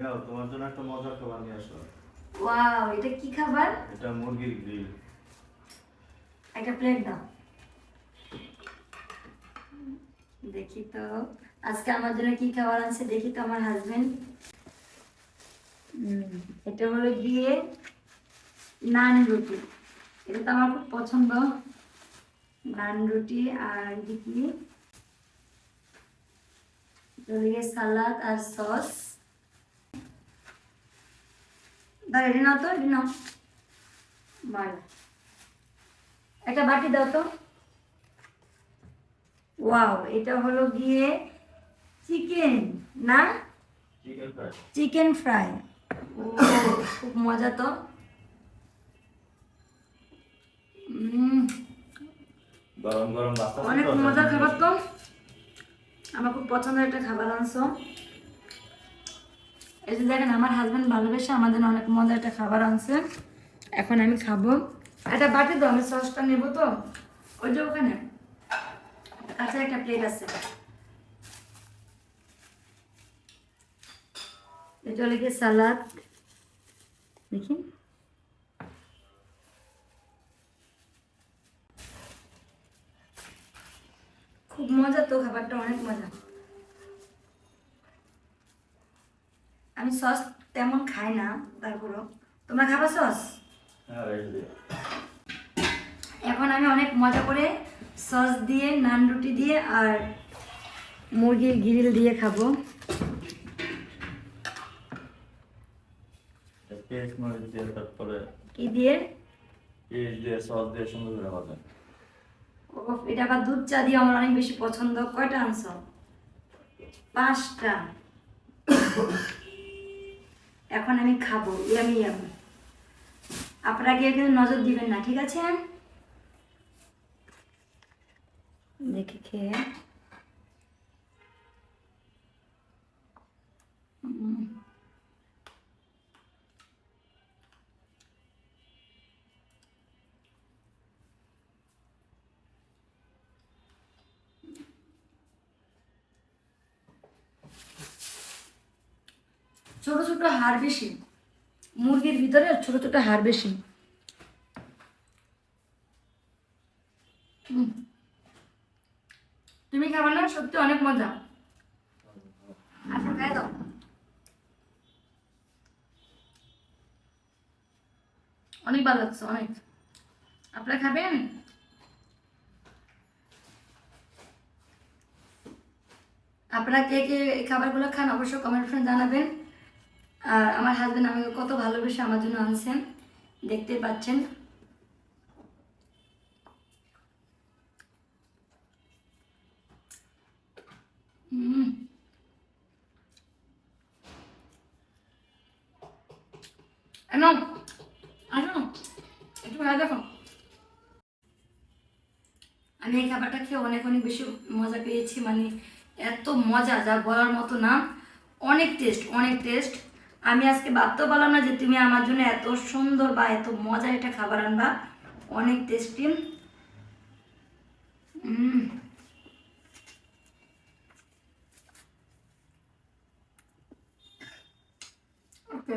যাও, তোমার জন্য একটা মজার খাবার নিয়ে আসো ওয়াও এটা কি খাবার? এটা মুরগির গ্রিল। একটা প্লেট দাও। দেখি তো আজকে আমার জন্য কি খাবার আছে দেখি তো আমার হাজবেন্ড এটা হলো গিয়ে নান রুটি। এটা তো আমার খুব পছন্দ। নান রুটি আর এদিকে সালাদ আর সস। দাঁড়া এটি নাও তো এটি নাও। ভালো একটা বাটি দাও তো। ওয়াও এটা হলো গিয়ে চিকেন না? Chicken fry. ও খুব মজা তো। অনেক মজার খাবার তো। আমার খুব পছন্দের একটা খাবার আনছো। এই যে দেখেন, আমার হাজবেন্ড ভালোবেসে আমাদের অনেক মজার একটা খাবার আনছে। এখন আমি খাব। একটা বাটি দাও, আমি সসটা নেব তো। ওই যে ওখানে। কাছে একটা প্লেট আছে। এটা গিয়ে সালাদ দেখি। খুব মজা তো, খাবারটা অনেক মজা। আমি সস তেমন খাই না তারপরও তোমরা খাবা সস? হ্যাঁ এখন আমি অনেক মজা করে সস দিয়ে নান রুটি দিয়ে আর মুরগির গ্রিল দিয়ে খাব। কি দিয়ে? দিয়ে সস দিয়ে সুন্দর করে ভাজা। এটা আবার দুধ চা দিয়ে আমার অনেক বেশি পছন্দ। কয়টা আনছো? পাঁচটা। এখন আমি খাব, ইয়ামি ইয়ামি। আপনারা কেউ কিন্তু নজর দিবেন না, ঠিক আছে? দেখে খেয়ে ছোট ছোট হাড় বেশি মুরগির ভিতরে ছোট ছোট হাড় বেশি। তুমি খাবার না? সত্যি অনেক মজা। দাও। অনেক ভালো লাগছে, অনেক। আপনারা খাবেন? আপনারা কে কে খাবারগুলো খান অবশ্যই কমেন্ট করে জানাবেন। আর আমার হাজবেন্ড আমাকে কত ভালোবেসে আমার জন্য আনছেন দেখতে পাচ্ছেন। এনো আসো একটু ভালো দেখো। আমি এই খাবারটা খেয়ে অনেক অনেক বেশি মজা পেয়েছি মানে এত মজা, যা বলার মতো না। অনেক টেস্ট অনেক টেস্ট আমি আজকে ভাবতেও পারলাম না যে তুমি আমার জন্য এত সুন্দর বা এত মজা একটা খাবার আনবা। অনেক টেস্টি ওকে